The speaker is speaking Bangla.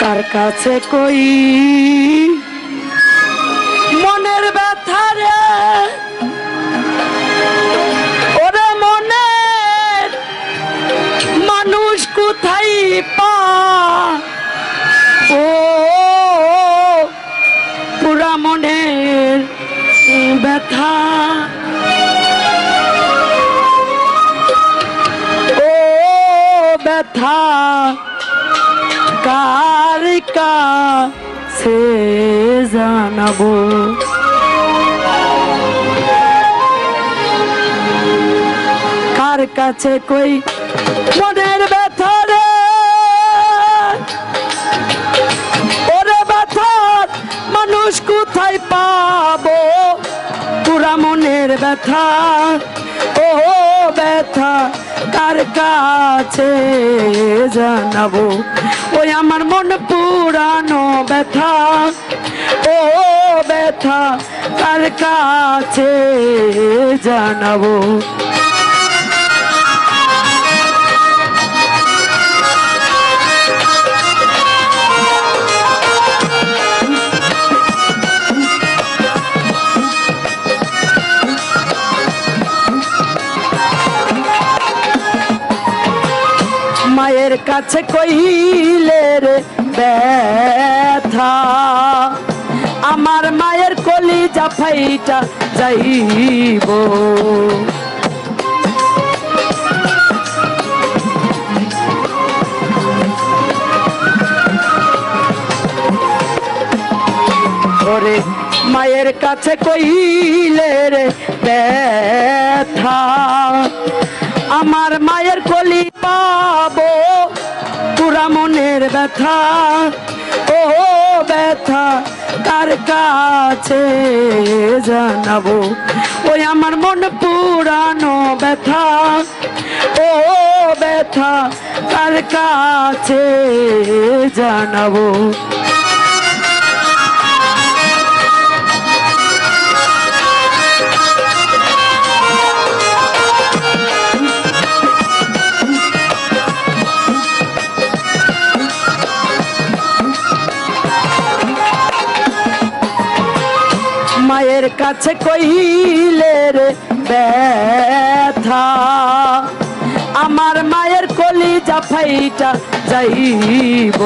কার কাছে কই ব্যথা। ও ব্যথা কার কাছে জানাব? কার কাছে কই? মনের ব্যথা মনের ব্যথা ও ব্যথা তার কাছে জানাব? ওই আমার মন পুরানো ব্যথা ও ব্যথা তার কাছে জানাব? মায়ের কাছে কইলে রে, ব্যথা। আমার মায়ের কলি জাফাইটা যাইব। মায়ের কাছে কইলে রে, ব্যথা। পুরা মনের ব্যথা ও ব্যথা তার কাছে জানাব? ওই আমার মন পুরানো ব্যথা ও ব্যথা তার কাছে জানাব? মায়ের কাছে কইলে রে ব্যথা। আমার মায়ের কলি জাফাইটা যাইব।